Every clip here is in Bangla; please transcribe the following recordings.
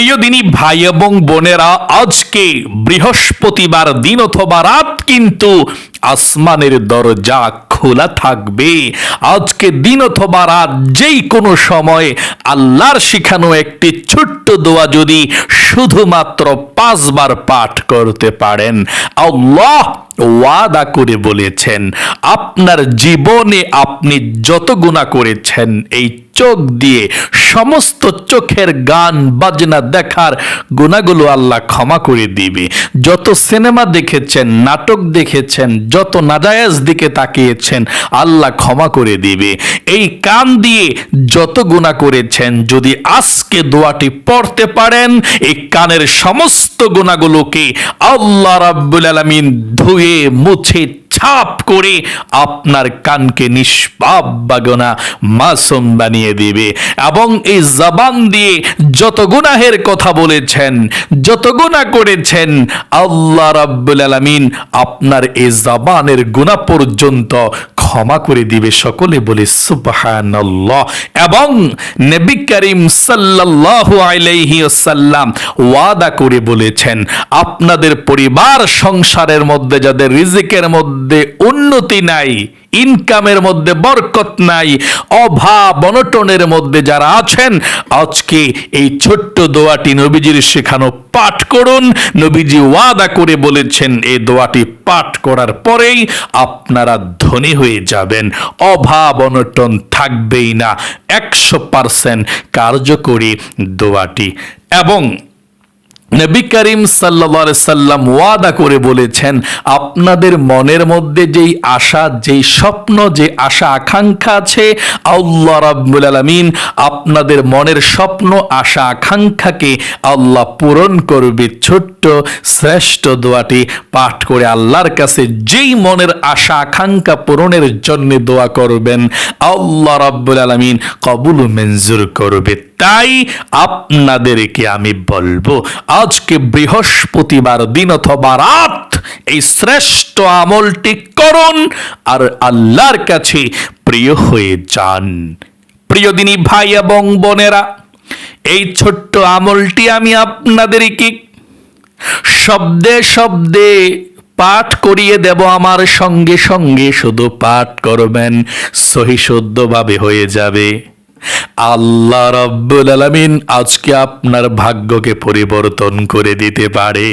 প্রিয় দিনী ভাই এবং বোনেরা, আজকে বৃহস্পতিবার দিন অথবা রাত কিন্তু আসমানের দরজা খোলা থাকবে। আজকে দিন অথবা রাত যেই কোনো সময় আল্লাহর শিখানো একটি ছোট্ট দোয়া যদি শুধুমাত্র পাঁচবার পাঠ করতে পারেন। আল্লাহ ওয়াদা করে বলেছেন, আপনার জীবনে আপনি যত গুণা করেছেন, এই চোখ দিয়ে সমস্ত চোখের গান, বাজনা দেখার গুণাগুলো আল্লাহ ক্ষমা করে দিবে। যত সিনেমা দেখেছেন, নাটক দেখেছেন, যত নাজায়াজ দিকে তাকিয়েছেন, আল্লাহ ক্ষমা করে দিবে। এই কান দিয়ে যত গুণা করেছেন, যদি আজকে দোয়াটি পড়তে পারেন, এই কানের সমস্ত গুণাগুলোকে আল্লাহ রাব্বুল আলামিন ধুয়ে মুছে ছাপ করে আপনার কানকে নিষ্পাপ বাগনা মাসুম বানিয়ে দিবে। এবং এই জবান দিয়ে যত গুনাহের কথা বলেছেন, যত গুনাহ করেছেন, আল্লাহ রাব্বুল আলামিন আপনার এই জবানের গুনাহ পর্যন্ত ক্ষমা করে দিবে সকলে বলে সুবহানাল্লাহ। এবং নবী করিম সাল্লাল্লাহু আলাইহি ওয়াসাল্লাম ওয়াদা করে বলেছেন, আপনাদের পরিবার সংসারের মধ্যে, যাদের রিজিকের মধ্যে উন্নতি নাই ইনকামের মধ্যে বরকত নাই, অভাব, অনটনের মধ্যে যারা আছেন, আজকে এই ছোট্ট দোয়াটি নবীজির শেখানো পাঠ করুন। নবীজি ওয়াদা করে বলেছেন এই দোয়াটি পাঠ করার পরেই আপনারা ধনী হয়ে যাবেন। অভাব, অনটন থাকবেই না। একশো পার্সেন্ট কার্যকরী দোয়াটি। এবং নবী করিম সাল্লা সাল্লাম ওয়াদা করে বলেছেন, আপনাদের মনের মধ্যে যেই আশা, যেই স্বপ্ন, যে আশা আকাঙ্ক্ষা আছে, আল্লাহ রাব্বুল আলামিন আপনাদের মনের স্বপ্ন, আশা আকাঙ্ক্ষাকে আল্লাহ পূরণ করবে। ছোট্ট, শ্রেষ্ঠ দোয়াটি পাঠ করে আল্লাহর কাছে যেই মনের আশা, আকাঙ্ক্ষা পূরণের জন্য দোয়া করবেন, আল্লাহ রাব্বুল আলামিন কবুল মঞ্জুর করবে। তাই আপনাদেরকে আমি বলব, আজকে বৃহস্পতিবার দিন অথবা রাত এই শ্রেষ্ঠ আমলটি করুন আর আল্লাহর কাছে প্রিয় হয়ে যান। প্রিয় দিনী ভাই এবং বোনেরা, এই ছোট্ট আমলটি আমি আপনাদেরকে শব্দে শব্দে পাঠ করিয়ে দেব, আমার সঙ্গে সঙ্গে শুধু পাঠ করবেন সহি শুদ্ধভাবে হয়ে যাবে। আল্লাহ রব্বুল আলামিন আজকে আপনার ভাগ্যকে পরিবর্তন করে দিতে পারে।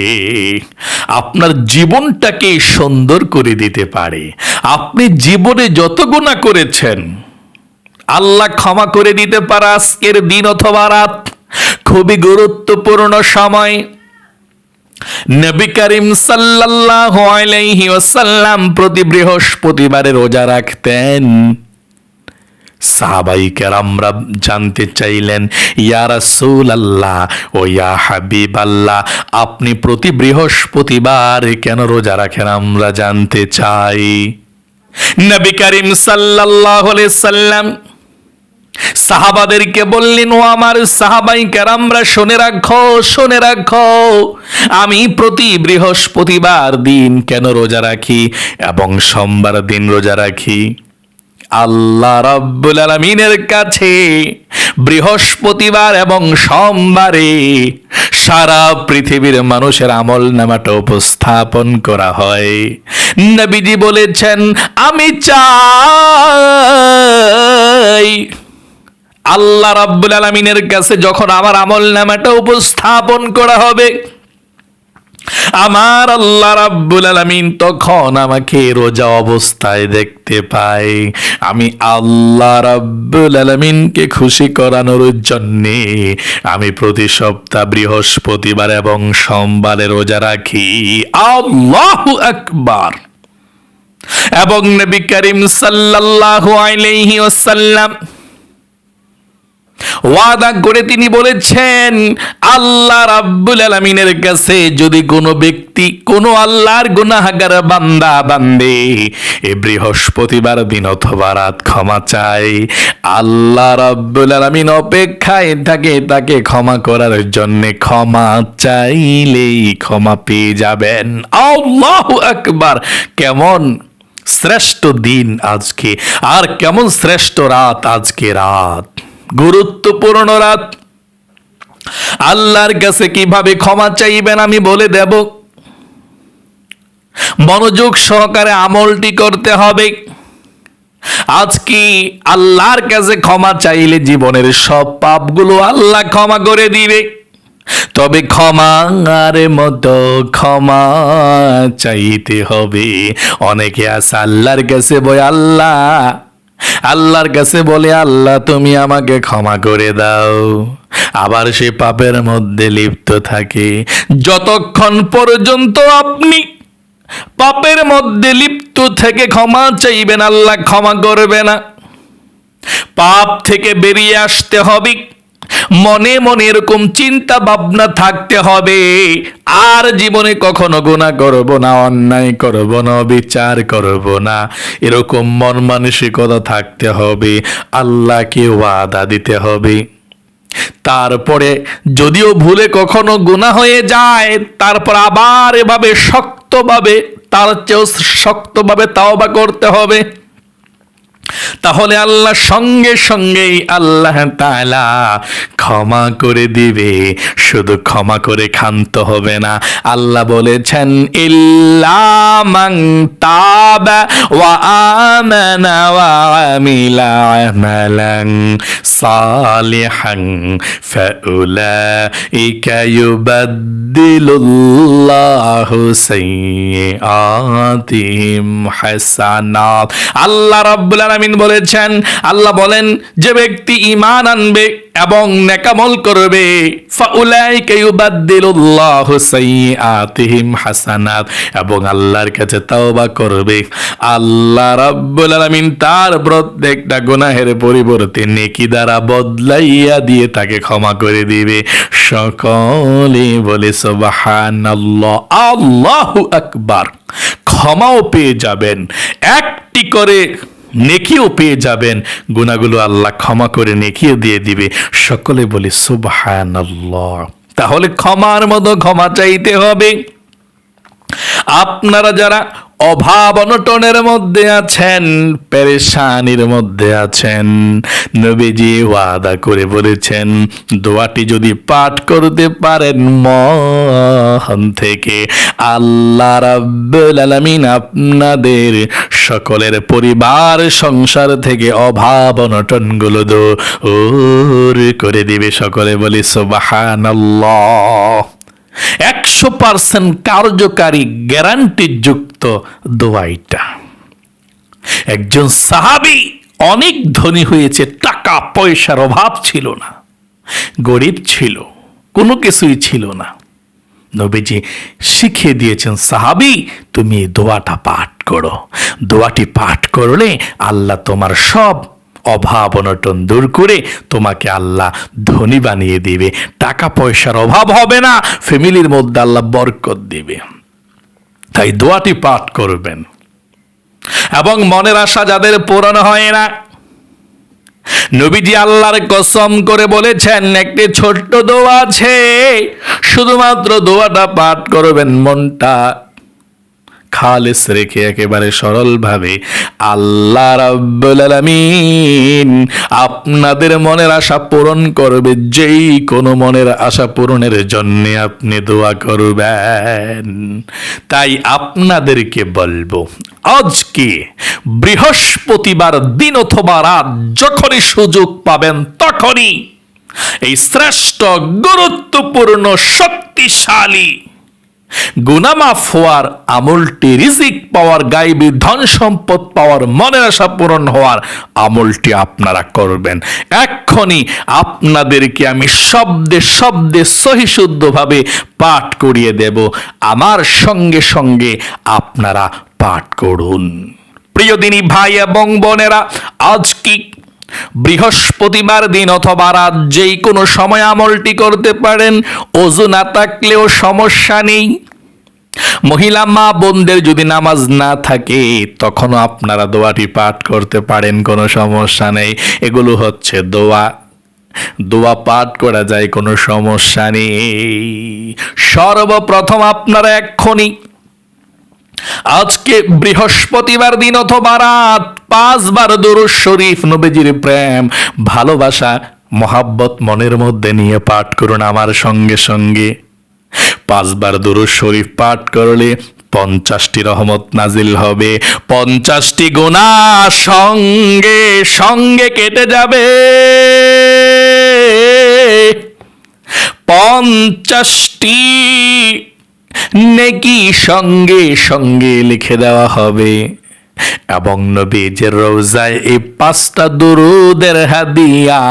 আপনার জীবনটাকে সুন্দর করে দিতে পারে। আপনি জীবনে যত গুণা করেছেন, আল্লাহ ক্ষমা করে দিতে পারে আজকের দিন অথবা রাত। খুবই গুরুত্বপূর্ণ সময়। নবী করিম সাল্লাল্লাহু আলাইহি ওয়াসাল্লাম প্রতি বৃহস্পতিবারে রোজা রাখতেন। সাহাবাই কেরামরা জানতে চাইলেন, ইয়া রাসূল আল্লাহ ও ইয়া হাবিব আল্লাহ আপনি প্রতি বৃহস্পতিবার কেন রোজা রাখেন আমরা জানতে চাই। নবী করিম সাল্লাল্লাহু আলাইহি সাল্লাম সাহাবাদেরকে বললেন, ও আমার সাহাবাই কেরামরা, শুনে রাখো শুনে রাখো, আমি প্রতি বৃহস্পতিবার দিন কেন রোজা রাখি এবং সোমবার দিন রোজা রাখি? আল্লাহ রাব্বুল আলামিনের কাছে বৃহস্পতিবার এবং সোমবারে সারা পৃথিবীর মানুষের আমল নামাটা উপস্থাপন করা হয়। নবীজি বলেছেন, আমি চাই আল্লাহ রাব্বুল আলামিনের কাছে যখন আমার আমল নামাটা উপস্থাপন করা হবে আমার আল্লাহ রাব্বুল আলামিন তখন আমাকে রোজা অবস্থায় দেখতে পাই আমি আল্লাহ রাব্বুল আলামিনকে খুশি করানোর জন্যে আমি প্রতি সপ্তাহ বৃহস্পতিবার এবং সোমবারে রোজা রাখি। আল্লাহু আকবার। এবং নবী করিম সাল্লাল্লাহু আলাইহি ওয়াসাল্লাম ওয়াদা করে তিনি বলেছেন, আল্লাহ রাব্বুল আলামিনের কাছে যদি কোনো ব্যক্তি কোনো আল্লাহর গুনাহগার বান্দা, বান্দে, এ বৃহস্পতিবার দিন অথবা রাত ক্ষমা চাই আল্লাহ রাব্বুল আলামিন অপেক্ষায় থাকে, তাকে ক্ষমা করার জন্য ক্ষমা চাইলেই ক্ষমা পেয়ে যাবেন। আল্লাহু আকবার! কেমন শ্রেষ্ঠ দিন আজকে, আর কেমন শ্রেষ্ঠ রাত আজকে রাত। গুরুত্বপূর্ণ রাত। আল্লাহর কাছে কীভাবে ক্ষমা চাইবেন আমি বলে দেব। মনোযোগ সহকারে আমলটি করতে হবে। আজকে আল্লাহর কাছে ক্ষমা চাইলে জীবনের সব পাপগুলো আল্লাহ ক্ষমা করে দিবে? তবে ক্ষমার মতো ক্ষমা চাইতে হবে। অনেকে আছে আল্লাহর কাছে বই আল্লাহ আল্লাহর কাছে বলে, আল্লাহ, তুমি আমাকে ক্ষমা করে দাও। আবার সে পাপের মধ্যে লিপ্ত থাকে। যতক্ষণ পর্যন্ত আপনি পাপের মধ্যে লিপ্ত থেকে ক্ষমা চাইবেন, আল্লাহ ক্ষমা করবে না। পাপ থেকে বেরিয়ে আসতে হবে। মনে মনে এরকম চিন্তা ভাবনা থাকতে হবে। আর জীবনে কখনো গুণা করব না, অন্যায় করব না বিচার করব না। এরকম মন মানসিকতা থাকতে হবে, আল্লাহকে ওয়াদা দিতে হবে। তারপরে যদিও ভুলে কখনো গুণা হয়ে যায়, তারপর আবার এভাবে শক্তভাবে, তার চেয়েও শক্তভাবে তাওবা করতে হবে। তাহলে আল্লাহ সঙ্গে সঙ্গেই আল্লাহ তাআলা ক্ষমা করে দিবে। শুধু ক্ষমা করে ক্ষান্ত হবে না। আল্লাহ বলেছেন ইল্লামাং আল্লাহ রাব্বুল বলেছেন, আল্লাহ বলেন, যে ব্যক্তি ঈমান আনবে এবং নেকামল করবে হাসানাত, এবং আল্লাহর কাছে তওবা করবে। আল্লাহ রাব্বুল আলামিন তার প্রত্যেকটা গুনাহের পরিবর্তে নেকি দ্বারা বদলাইয়া দিয়ে তাকে ক্ষমা করে দিবে। সকলে বলে, সুবহানাল্লাহ, আল্লাহু আকবার। ক্ষমাও পেয়ে যাবেন। একটি করে নেকিও পেয়ে যাবেন। গুণাগুলো আল্লাহ ক্ষমা করে নেকিও দিয়ে দিবে। সকলে বলি, সুবহানাল্লাহ। তাহলে ক্ষমার মতো ক্ষমা চাইতে হবে। আপনারা যারা অভাব অনটনের মধ্যে আছেন, পেরেশানির মধ্যে আছেন। নবীজি ওয়াদা করে বলেছেন, দোয়াটি যদি পাঠ করতে পারেন মন থেকে, আল্লাহ রাব্বুল আলামিন আপনাদের সকলের পরিবার, সংসার থেকে অভাব অনটনগুলো দূর করে দিবে। সকলে বলি, সুবহানাল্লাহ। একশো পার্সেন্ট কার্যকারী গ্যারান্টি যুক্ত দোয়াইটা। একজন সাহাবি অনেক ধনী হয়েছে, টাকা, পয়সার অভাব ছিল না। গরিব ছিল, কোনো কিছুই ছিল না। নবীজি শিখিয়ে দিয়েছেন, সাহাবি, তুমি দোয়াটা পাঠ করো। দোয়াটি পাঠ করলে আল্লাহ তোমার সব অভাব অনটন দূর করে তোমাকে আল্লাহ ধনী বানিয়ে দিবে। টাকা পয়সার অভাব হবে না, ফ্যামিলির মধ্যে আল্লাহ বরকত দিবে। তাই দোয়াটি পাঠ করবেন। এবং মনের আশা যাদের পূরণ হয় না, নবীজি আল্লাহর কসম করে বলেছেন, একটি ছোট্ট দোয়া আছে, শুধুমাত্র দোয়াটা পাঠ করবেন মনটা। খালেস রেখে একেবারে সরলভাবে, আল্লাহ রাব্বুল আলামিন আপনাদের মনের আশা পূরণ করবে, যেই কোনো মনের আশা পূরণের জন্য আপনি দোয়া করবেন। তাই আপনাদেরকে বলব, আজকে বৃহস্পতিবার দিন অথবা রাত যখনই সুযোগ পাবেন তখনই এই শ্রেষ্ঠ, গুরুত্বপূর্ণ, শক্তিশালী গুনামাফ হওয়ার আমলটি, রিজিক পাওয়ার গাইবী, ধন সম্পদ পাওয়ার মনের আশা পূরণ হওয়ার আমলটি আপনারা করবেন। এক্ষণি আপনাদেরকে আমি শব্দে শব্দে সহিশুদ্ধভাবে পাঠ করিয়ে দেব। আমার সঙ্গে সঙ্গে আপনারা পাঠ করুন। প্রিয় দিনী ভাই এবং বোনেরা, আজ কি বৃহস্পতিবার দিন অথবা রাত যেই কোনো সময় আমলটি করতে পারেন, অজু না থাকলেও সমস্যা নেই। মহিলা মা বোনদের যদি নামাজ না থাকে, তখনও আপনারা দোয়াটি পাঠ করতে পারেন, কোনো সমস্যা নেই। এগুলো হচ্ছে দোয়া। দোয়া পাঠ করা যায়, কোনো সমস্যা নেই। সর্বপ্রথম আপনারা এক্ষুনি আজকে বৃহস্পতিবার দিন অথবা রাত, পাঁচবার দরুদ শরীফ, নবীজির প্রেম, ভালোবাসা, মহাব্বত মনের মধ্যে নিয়ে পাঠ করুন আমার সঙ্গে সঙ্গে। পাঁচবার দুরুদ শরীফ পাঠ করলে পঞ্চাশটি রহমত নাজিল হবে, পঞ্চাশটি গুণা সঙ্গে সঙ্গে কেটে যাবে। পঞ্চাশটি নেকি সঙ্গে সঙ্গে লিখে দেওয়া হবে। এবং নবীজের রোজায় এই পাঁচটা দুরুদের হাদিয়া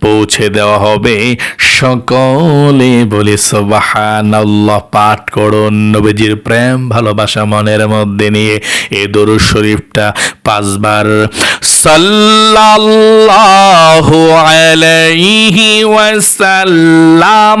পৌঁছে দেওয়া হবে। সকলে বলে, সুবহানাল্লাহ, পাঠ করুন। নবীজির প্রেম, ভালোবাসা মনের মধ্যে নিয়ে এই দরুদ শরীফটা পাঁচবার সাল্লাল্লাহু আলাইহি ওয়াসাল্লাম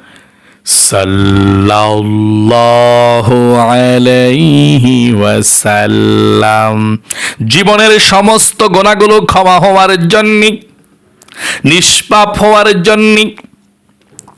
সাল্লাল্লাহু আলাইহি জীবনের সমস্ত গোনাগুলো ক্ষমা হওয়ার জন্য নিষ্পাপ হওয়ার জন্য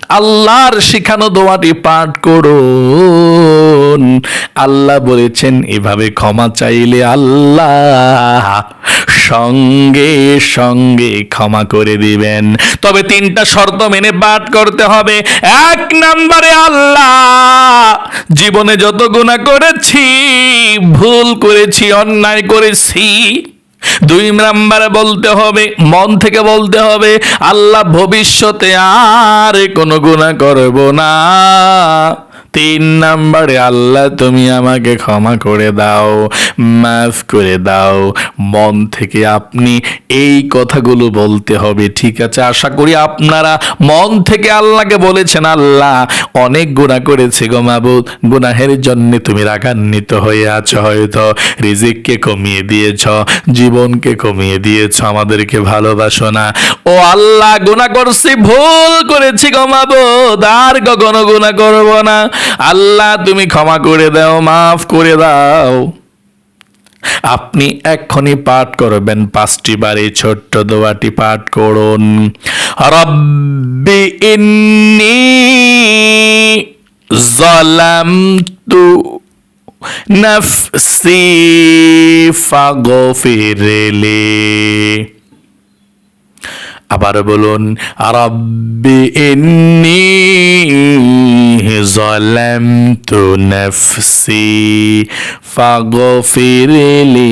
আল্লাহর শিখানো দোয়াটি পাঠ করুন। আল্লাহ বলেছেন, এভাবে ক্ষমা চাইলে আল্লাহ সঙ্গে সঙ্গে ক্ষমা করে দিবেন। তবে তিনটা শর্ত মেনে পাঠ করতে হবে। এক নম্বরে আল্লাহ, জীবনে যত গুণা করেছি, ভুল করেছি, অন্যায় করেছি দুই নাম্বারে বলতে হবে, মন থেকে বলতে হবে, আল্লাহ ভবিষ্যতে আর কোনো গুণা করব না। তিন নাম্বারে আল্লাহ, তুমি আমাকে ক্ষমা করে দাও, মাফ করে দাও। মন থেকে আপনি এই কথাগুলো বলতে হবে, ঠিক আছে? আশা করি আপনারা মন থেকে আল্লাহকে বলেছেন, আল্লাহ অনেক গুণা করেছে গো মাবুদ। গুনাহের জন্য তুমি রাগান্বিত হয়ে আছো হয়তো। রিজিককে কমিয়ে দিয়েছ, জীবনকে কমিয়ে দিয়েছ, আমাদেরকে ভালোবাসো না। ও আল্লাহ গুণা করছি, ভুল করেছি গো মাবুদ। আর কখনো গুণা করব না। আল্লাহ, তুমি ক্ষমা করে দাও, মাফ করে দাও। আপনি এক্ষুনি পাঠ করবেন, পাঁচটি বারে ছোট্ট দোয়াটি পাঠ করুন। রব্বি ইন্নি জালামতু নফসি ফাগফিরলি আবার বলুন রব্বি ইন্নি জালামতু নাফসি ফাগফিরলি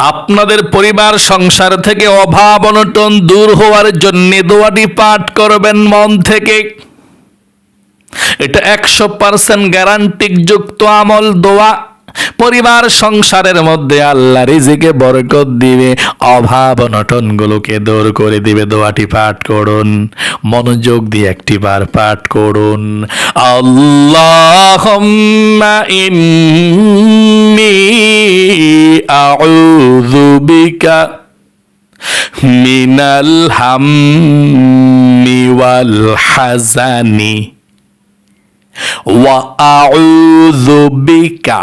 আপনাদের পরিবার, সংসার থেকে অভাব অনটন দূর হওয়ার জন্য দোয়াটি পাঠ করবেন মন থেকে। এটা একশো পার্সেন্ট গ্যারান্টিক যুক্ত আমল দোয়া। পরিবার সংসারের মধ্যে আল্লাহ রিজিকে বরকত দিবে, অভাব অনটনগুলোকে দূর করে দিবে, দোয়াটি পাঠ করুন, মনোযোগ দিয়ে একটিবার পাঠ করুন। আল্লাহুম্মা মিনাল হাম্মি ওয়াল হাজানি ওয়া আউযু বিকা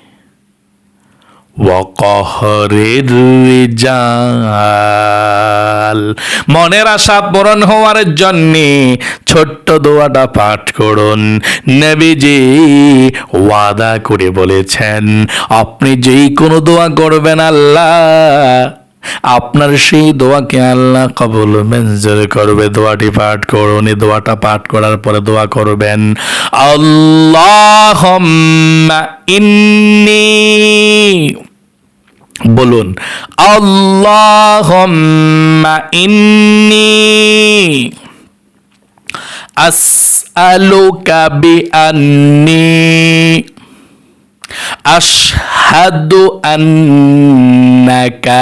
ওয়াকহরের রিজাল। মনের আশা পূরণ হওয়ার জন্যে ছোট্ট দোয়াটা পাঠ করুন। নবীজি ওয়াদা করে বলেছেন, আপনি যেই কোনো দোয়া করবেন আল্লাহ আপনার সেই দোয়াকে আল্লাহ কবুল মঞ্জুর করবে? দোয়াটি পাঠ করুন এই দোয়াটা পাঠ করার পরে দোয়া করবেন আল্লাহ ইন্নি বলুন আল্লাহ ইন্নি আসআলুকা বিআন্নি আশহাদু আন্নাকা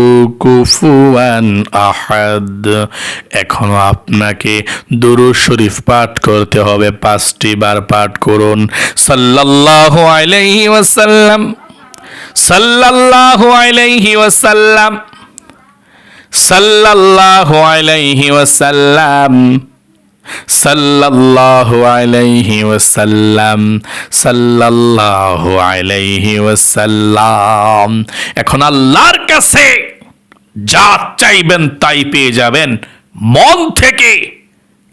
কুফুয়ান আহাদ। এখনও আপনাকে দুরুদ শরীফ পাঠ করতে হবে, পাঁচটি বার পাঠ করুন। সাল্লাল্লাহু আলাইহি ওয়াসাল্লাম, সাল্লাল্লাহু আলাইহি ওয়াসাল্লাম, সাল্লাল্লাহু আলাইহি ওয়াসাল্লাম, সাল্লাল্লাহু আলাইহি ওয়াসাল্লাম, সাল্লাল্লাহু আলাইহি ওয়াসাল্লাম। এখন আল্লাহর কাছে যা চাইবেন তাই পেয়ে যাবেন। মন থেকে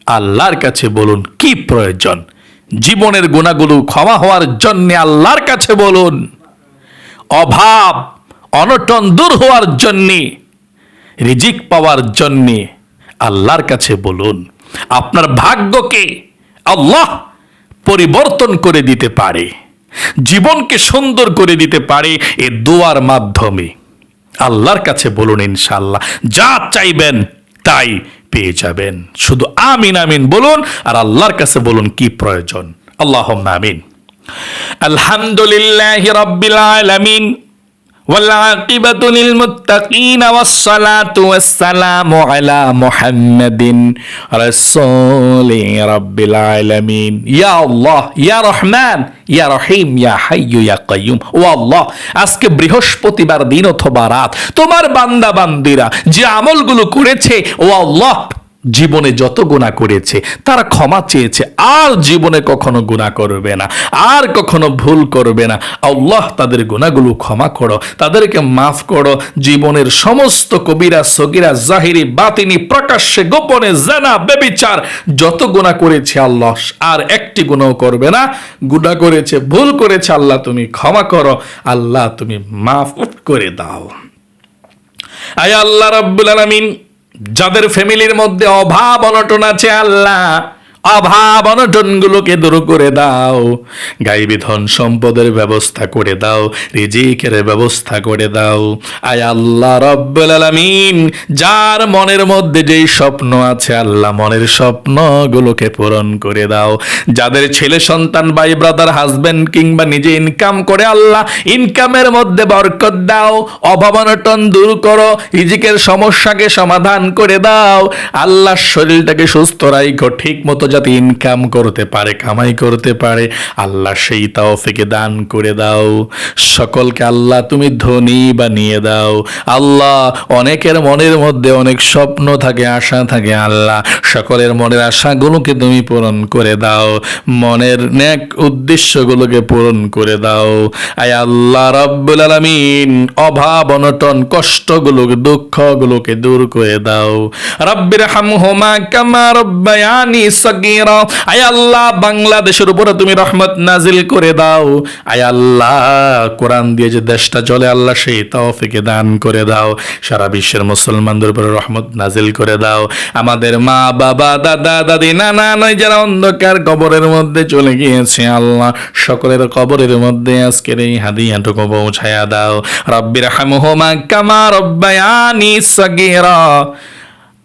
আল্লাহর কাছে বলুন, কি প্রয়োজন? জীবনের গুণাগুলো ক্ষমা হওয়ার জন্য আল্লাহর কাছে বলুন। অভাব, অনটন দূর হওয়ার জন্যে, রিজিক পাওয়ার জন্যে আল্লাহর কাছে বলুন, আপনার ভাগ্যকে আল্লাহ পরিবর্তন করে দিতে পারে, জীবনকে সুন্দর করে দিতে পারে এ দোয়ার মাধ্যমে। আল্লাহর কাছে বলুন ইনশাল্লাহ যা চাইবেন তাই পেয়ে যাবেন। শুধু আমিন আমিন বলুন আর আল্লাহর কাছে বলুন কি প্রয়োজন। আল্লাহ আমিন। আলহামদুলিল্লাহ রব্বিল والعاقبة للمتقين والصلاة والسلام على محمد رسول رب العالمين يا الله يا رحمن ইয়া রহিম ইয়া হাইয়ু ইয়া কাইয়ুম ও আল্লাহ আজকে বৃহস্পতিবার দিন অথবা রাত তোমার বান্দা বান্দিরা যে আমলগুলো করেছে ও আল্লাহ জীবনে যত গুণা করেছে, তারা ক্ষমা চেয়েছে। আর জীবনে কখনো গুণা করবে না। আর কখনো ভুল করবে না। আল্লাহ তাদের গুণাগুলো ক্ষমা করো। তাদেরকে মাফ করো। জীবনের সমস্ত কবিরা, সগিরা, জাহিরি, বাতিনি, প্রকাশ্যে, গোপনে, জানা, বেবিচার, যত গুণা করেছে আল্লাহ, আর একটি গুণও করবে না। গুণা করেছে, ভুল করেছে, আল্লাহ তুমি ক্ষমা করো। আল্লাহ তুমি মাফ করে দাও। আয় আল্লাহ রাব্বুল আলামিন। যাদের ফ্যামিলির মধ্যে অভাব অনটন আছে আল্লাহ অভাব অনটনগুলোকে দূর করে দাও। গাইবি ধন সম্পদের ব্যবস্থা করে দাও, রিজিকের ব্যবস্থা করে দাও। আয় আল্লাহ রব্বুল আলামিন, যার মনের মধ্যে যেই স্বপ্ন আছে, আল্লাহ মনের স্বপ্নগুলোকে পূরণ করে দাও। যাদের ছেলে সন্তান, ভাই ব্রাদার হাজবেন্ড কিংবা নিজে ইনকাম করে, আল্লাহ ইনকামের মধ্যে বরকত দাও। অভাব অনটন দূর করো, রিজিকের সমস্যাকে সমাধান করে দাও। আল্লাহ শরীরটাকে সুস্থ রাখো ঠিক মতো যাতে ইনকাম করতে পারে, কামাই করতে পারে, আল্লাহ সেই তাওফিকে দান করে দাও। সকলকে আল্লাহ তুমি ধনী বানিয়ে দাও। আল্লাহ অনেকের মনের মধ্যে অনেক স্বপ্ন থাকে, আশা থাকে, আল্লাহ সকলের মনের আশাগুলোকে তুমি পূরণ করে দাও। মনের নেক উদ্দেশ্যগুলোকে পূরণ করে দাও। আয় আল্লাহ রব্বুল আলামিন, অভাব, অনটন কষ্টগুলোকে দুঃখগুলোকে দূর করে দাও। রব্বির হামহুমা কামা রব্বায়ানি সগীরা আয় আল্লাহ, বাংলাদেশের উপরে তুমি রহমত নাজিল করে দাও। আয় আল্লাহ, কোরআন দিয়ে যে দেশটা চলে, আল্লাহ সেই তৌফিকে দান করে দাও। সারা বিশ্বের মুসলমানদের উপরে রহমত নাজিল করে দাও। আমাদের মা, বাবা, দাদা, দাদি, নানা, নয়, যারা অন্ধকার কবরের মধ্যে চলে গিয়েছে, আল্লাহ, সকলের কবরের মধ্যে আজকের এই হাদিয়াটুকু পৌঁছায়া দাও। রব্বির হামহুমা কামা রব্বায়ানি সগীরা।